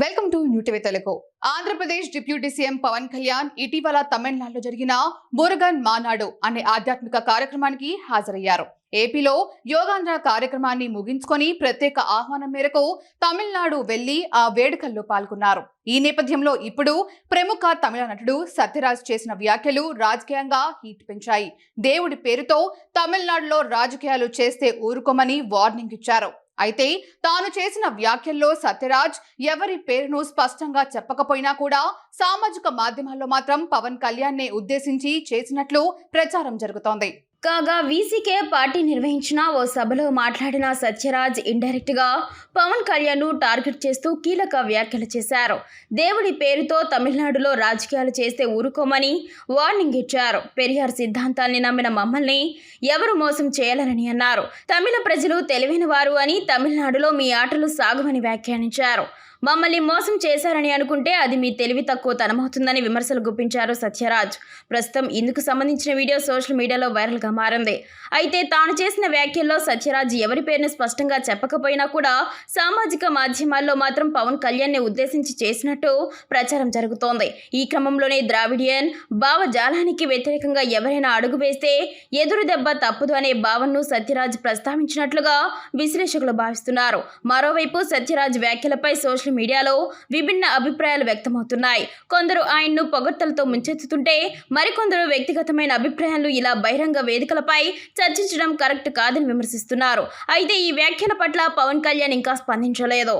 Welcome to new TV Telugu Andhra Pradesh deputy CM Pawan Kalyan ఇటీవల తమిళనాడులో జరిగిన మురుగన్ మానాడు అనే ఆధ్యాత్మిక కార్యక్రమానికి హాజరయ్యారు. ఏపీలో యోగాంధ్ర కార్యక్రమాన్ని ముగించుకొని ప్రత్యేక ఆహ్వానం మేరకు తమిళనాడు వెళ్ళి ఆ వేడుకల్లో పాల్గొన్నారు. ఈ నేపథ్యంలో ఇప్పుడు ప్రముఖ తమిళ నటుడు సత్యరాజ్ చేసిన వ్యాఖ్యలు రాజకీయంగా హీట్ పెంచాయి. దేవుడి పేరుతో తమిళనాడులో రాజకీయాలు చేస్తే ఊరుకోమని వార్నింగ్ ఇచ్చారు. అయితే తాను చేసిన వ్యాఖ్యల్లో సత్యరాజ్ ఎవరి పేరును స్పష్టంగా చెప్పకపోయినా కూడా సామాజిక మాధ్యమాల్లో మాత్రం పవన్ కళ్యాణ్ నే ఉద్దేశించి చేసినట్లు ప్రచారం జరుగుతోంది. కాగా వీసీకే పార్టీ నిర్వహించిన ఓ సభలో మాట్లాడిన సత్యరాజ్ ఇండైరెక్ట్గా పవన్ కళ్యాణ్ను టార్గెట్ చేస్తూ కీలక వ్యాఖ్యలు చేశారు. దేవుడి పేరుతో తమిళనాడులో రాజకీయాలు చేస్తే ఊరుకోమని వార్నింగ్ ఇచ్చారు. పెరియార్ సిద్ధాంతాన్ని నమ్మిన మమ్మల్ని ఎవరు మోసం చేయాలని అన్నారు. తమిళ ప్రజలు తెలివైన వారు అని తమిళనాడులో మీ ఆటలు సాగమని వ్యాఖ్యానించారు. మమ్మల్ని మోసం చేశారని అనుకుంటే అది మీ తెలివి తక్కువ తనమవుతుందని విమర్శలు గుప్పించారు సత్యరాజ్. ప్రస్తుతం ఇందుకు సంబంధించిన వీడియో సోషల్ మీడియాలో వైరల్గా మారింది. అయితే తాను చేసిన వ్యాఖ్యల్లో సత్యరాజ్ ఎవరి పేరును స్పష్టంగా చెప్పకపోయినా కూడా సామాజిక మాధ్యమాల్లో మాత్రం పవన్ కళ్యాణ్ని ఉద్దేశించి చేసినట్టు ప్రచారం జరుగుతోంది. ఈ క్రమంలోనే ద్రావిడియన్ భావజాలానికి వ్యతిరేకంగా ఎవరైనా అడుగు వేస్తే ఎదురు దెబ్బ తప్పదు అనే భావనను సత్యరాజ్ ప్రస్తావించినట్లుగా విశ్లేషకులు భావిస్తున్నారు. మరోవైపు సత్యరాజ్ వ్యాఖ్యలపై సోషల్ సోషల్ మీడియాలో విభిన్న అభిప్రాయాలు వ్యక్తమవుతున్నాయి. కొందరు ఆయన్ను పొగడ్తలతో ముంచెత్తుతుంటే మరికొందరు వ్యక్తిగతమైన అభిప్రాయాలు ఇలా బహిరంగ వేదికలపై చర్చించడం కరెక్ట్ కాదని విమర్శిస్తున్నారు. అయితే ఈ వ్యాఖ్యల పట్ల పవన్ కళ్యాణ్ ఇంకా స్పందించలేదు.